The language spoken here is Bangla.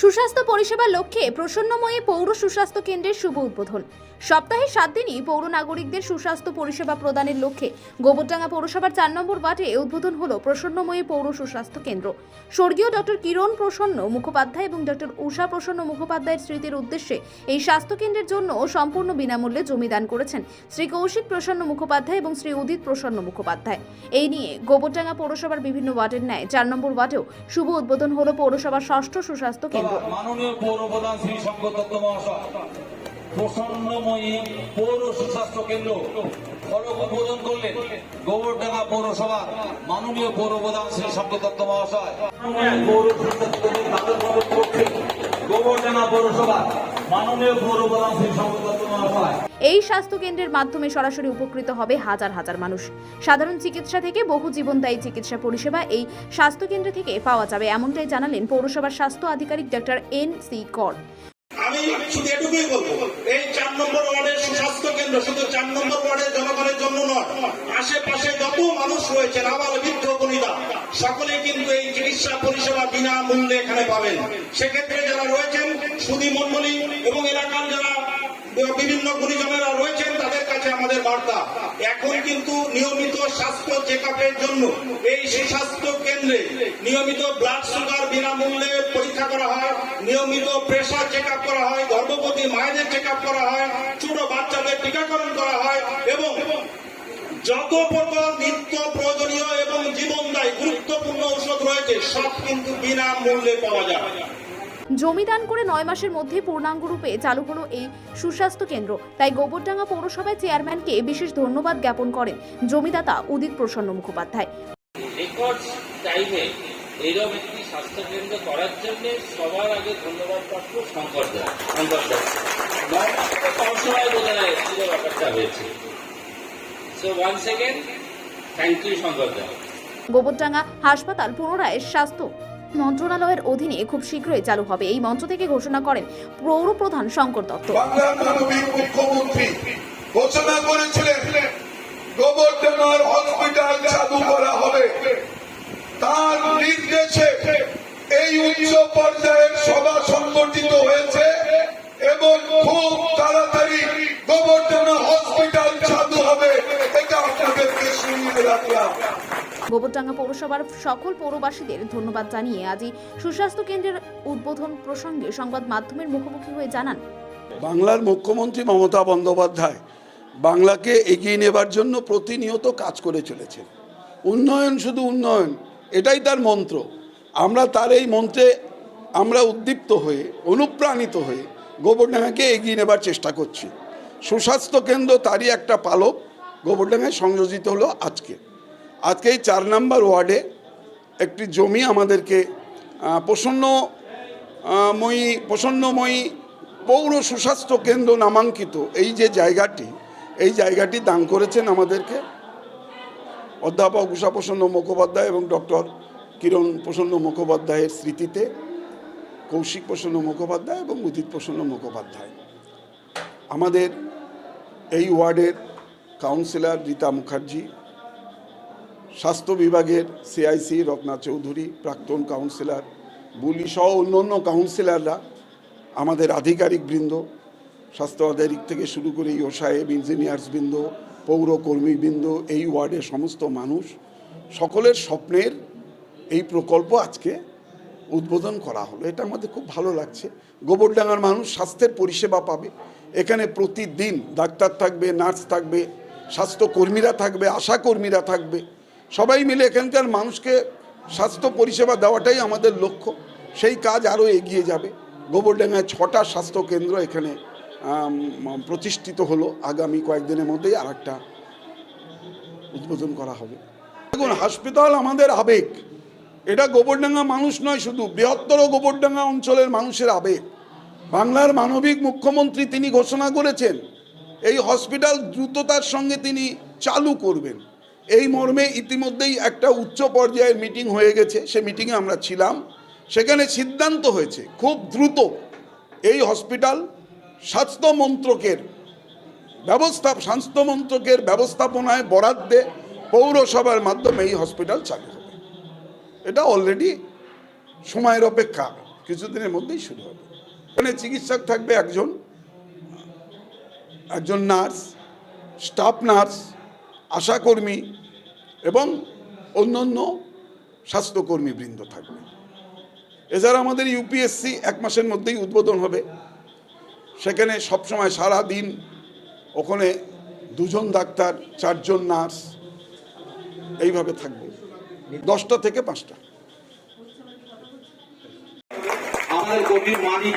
সুস্বাস্থ্য পরিষেবার লক্ষ্যে প্রসন্নময়ী পৌর সুস্বাস্থ্য কেন্দ্রের শুভ উদ্বোধন। সপ্তাহে সাত দিনই পৌর নাগরিকদের সুস্বাস্থ্য পরিষেবা প্রদানের লক্ষ্যে গোবরডাঙ্গা পৌরসভার চার নম্বর ওয়ার্ডে উদ্বোধন হল প্রসন্নময়ী পৌর সুস্বাস্থ্য কেন্দ্র। স্বর্গীয় ডক্টর কিরণ প্রসন্ন মুখোপাধ্যায় এবং ডক্টর উষা প্রসন্ন মুখোপাধ্যায়ের স্মৃতির উদ্দেশ্যে এই স্বাস্থ্য কেন্দ্রের জন্য সম্পূর্ণ বিনামূল্যে জমি দান করেছেন শ্রী কৌশিক প্রসন্ন মুখোপাধ্যায় এবং শ্রী উদিত প্রসন্ন মুখোপাধ্যায়। এই নিয়ে গোবরডাঙ্গা পৌরসভার বিভিন্ন ওয়ার্ডের ন্যায় চার নম্বর ওয়ার্ডেও শুভ উদ্বোধন হল পৌরসভার ষষ্ঠ সুস্বাস্থ্য কেন্দ্র। মাননীয় শ্রী শঙ্কর দত্ত মহাশয়। প্রসন্নময়ী পৌর সুস্বাস্থ্য কেন্দ্র ফলক উদ্বোধন করলেন গোবরডাঙ্গা পৌরসভা মাননীয় পৌর প্রধান শ্রী শঙ্কর দত্ত মহাশয় পৌর সুস্বাস্থ্য কেন্দ্রের দাদর বাবুর পক্ষে গোবরডাঙ্গা পৌরসভা মাননীয় পৌর প্রধান শ্রী শঙ্কর মহাশয়। এই স্বাস্থ্য কেন্দ্রের মাধ্যমে সরাসরি উপকৃত হবে হাজার হাজার মানুষ। সাধারণ চিকিৎসা থেকে বহু জীবনদায়ী চিকিৎসা পরিষেবা এই স্বাস্থ্য কেন্দ্র থেকে পাওয়া যাবে এমনটাই জানালেন পৌরসভার স্বাস্থ্য আধিকারিক ডক্টর এন সি কর। আমি শুধু এটুকুই বলব আশেপাশে যত মানুষ রয়েছেন আবার বৃদ্ধ, বনিতা সকলে কিন্তু এই চিকিৎসা পরিষেবা বিনামূল্যে এখানে পাবেন। সেক্ষেত্রে যারা রয়েছেন, সুদী মন্ডলী এবং এলাকার যারা বিভিন্ন গুণীজনেরা রয়েছেন, তাদের কাছে আমাদের বার্তা। এখন কিন্তু নিয়মিত স্বাস্থ্য চেক জন্য এই সুস্বাস্থ্য কেন্দ্রে নিয়মিত ব্লাড সুগার বিনামূল্যে পরীক্ষা করা হয়, নিয়মিত প্রেশার চেক করা হয়, গর্ভবতী মায়েদের চেক করা হয়, ছোট বাচ্চাদের টিকাকরণ করা হয় এবং যত প্রকার নিত্য প্রয়োজনীয় এবং জীবনদায়ী গুরুত্বপূর্ণ ঔষধ রয়েছে সব কিন্তু বিনামূল্যে পাওয়া যায়। জমি দান করে নয় মাসের মধ্যে পূর্ণাঙ্গ রূপে চালু হলো এই সুস্বাস্থ্য কেন্দ্র। তাই গোবরডাঙ্গা পৌরসভায় চেয়ারম্যানকে বিশেষ ধন্যবাদ জ্ঞাপন করেন জমিদাতা উদিত প্রসন্ন মুখোপাধ্যায়। রেকর্ড টাইমে এইরকম একটি স্বাস্থ্যকেন্দ্র করার জন্য সবার আগে ধন্যবাদ প্রাপ্য শঙ্কর দা শঙ্কর দা। নয় মাসে কম সময় বোঝা যায় ব্যাপারটা হয়েছে। So one second thank you Shankar Gobardanga হাসপাতাল পুনরায় স্বাস্থ্য মন্ত্রণালয়ের অধীনে খুব শীঘ্রই চালু হবে। এই মঞ্চ থেকে ঘোষণা করেন পৌর প্রধান শঙ্কর দত্ত। মুখ্যমন্ত্রী ঘোষণা করেছিলেন গোবর্ধনার হসপিটাল চালু করা হবে। তার নির্দেশে এই উচ্চ পর্যায়ের গোবরডাঙ্গা পৌরসভার সকল পৌরবাসীদের ধন্যবাদ জানিয়ে আজই সুস্বাস্থ্য কেন্দ্রের উদ্বোধন প্রসঙ্গে সংবাদ মাধ্যমের মুখোমুখি হয়ে জানান। বাংলার মুখ্যমন্ত্রী মমতা বন্দ্যোপাধ্যায় বাংলাকে এগিয়ে নেবার জন্য প্রতিনিয়ত কাজ করে চলেছেন। উন্নয়ন শুধু উন্নয়ন, এটাই তার মন্ত্র। আমরা তার এই মন্ত্রে আমরা উদ্দীপ্ত হয়ে, অনুপ্রাণিত হয়ে গোবরডাঙ্গাকে এগিয়ে নেবার চেষ্টা করছি। সুস্বাস্থ্য কেন্দ্র তারই একটা পালক গোবরডাঙ্গায় সংযোজিত হলো আজকে। আজকে এই চার নাম্বার ওয়ার্ডে একটি জমি আমাদেরকে আহ, প্রসন্ন ময়ী প্রসন্নময়ী পৌর সুস্বাস্থ্য কেন্দ্র নামাঙ্কিত এই যে জায়গাটি এই জায়গাটি দান করেছেন আমাদেরকে অধ্যাপক উষা প্রসন্ন মুখোপাধ্যায় এবং ডক্টর কিরণ প্রসন্ন মুখোপাধ্যায়ের স্মৃতিতে কৌশিক প্রসন্ন মুখোপাধ্যায় এবং উদিত প্রসন্ন মুখোপাধ্যায়। আমাদের এই ওয়ার্ডের কাউন্সিলর রীতা মুখার্জি, স্বাস্থ্য বিভাগের সিআইসি রত্না চৌধুরী, প্রাক্তন কাউন্সিলর, বুলি সহ অন্যান্য কাউন্সিলররা আমাদের আধিকারিক বৃন্দ, স্বাস্থ্য আধিকারিক থেকে শুরু করে ইও সাহেব, ইঞ্জিনিয়ার্স বৃন্দ, পৌর কর্মীবৃন্দ এই ওয়ার্ডের সমস্ত মানুষ, সকলের স্বপ্নের এই প্রকল্প আজকে উদ্বোধন করা হলো। এটা আমাদের খুব ভালো লাগছে। গোবরডাঙ্গার মানুষ স্বাস্থ্যের পরিষেবা পাবে। এখানে প্রতিদিন ডাক্তার থাকবে, নার্স থাকবে স্বাস্থ্যকর্মীরা থাকবে, আশাকর্মীরা থাকবে। সবাই মিলে এখানকার মানুষকে স্বাস্থ্য পরিষেবা দেওয়াটাই আমাদের লক্ষ্য। সেই কাজ আরও এগিয়ে যাবে। গোবরডাঙ্গায় ছটা স্বাস্থ্য কেন্দ্র এখানে প্রতিষ্ঠিত হলো। আগামী কয়েকদিনের মধ্যেই আর একটা উদ্বোধন করা হবে। দেখুন, হাসপাতাল আমাদের আবেগ। এটা গোবরডাঙ্গা মানুষ নয় শুধু, বৃহত্তর গোবরডাঙ্গা অঞ্চলের মানুষের আবেগ। বাংলার মানবিক মুখ্যমন্ত্রী তিনি ঘোষণা করেছেন এই হসপিটাল দ্রুততার সঙ্গে তিনি চালু করবেন। এই মর্মে ইতিমধ্যেই একটা উচ্চ পর্যায়ের মিটিং হয়ে গেছে। সে মিটিংয়ে আমরা ছিলাম। সেখানে সিদ্ধান্ত হয়েছে, খুব দ্রুত এই হসপিটাল স্বাস্থ্য মন্ত্রকের ব্যবস্থা, স্বাস্থ্য মন্ত্রকের ব্যবস্থাপনায় বরাদ্দে পৌরসভার মাধ্যমে এই হসপিটাল চালু হবে। এটা অলরেডি সময়ের অপেক্ষা, কিছুদিনের মধ্যেই শুরু হবে। এখানে চিকিৎসক থাকবে একজন। একজন নার্স, স্টাফ নার্স, আশাকর্মী এবং অন্যান্য স্বাস্থ্যকর্মী বৃন্দ থাকবে। এছাড়া আমাদের ইউপিএসসি এক মাসের মধ্যেই উদ্বোধন হবে, সেখানে সবসময় সারা দিন ওখানে দুজন ডাক্তার, চারজন নার্স এইভাবে থাকবে। দশটা থেকে পাঁচটা। আমাদের কবি মানিক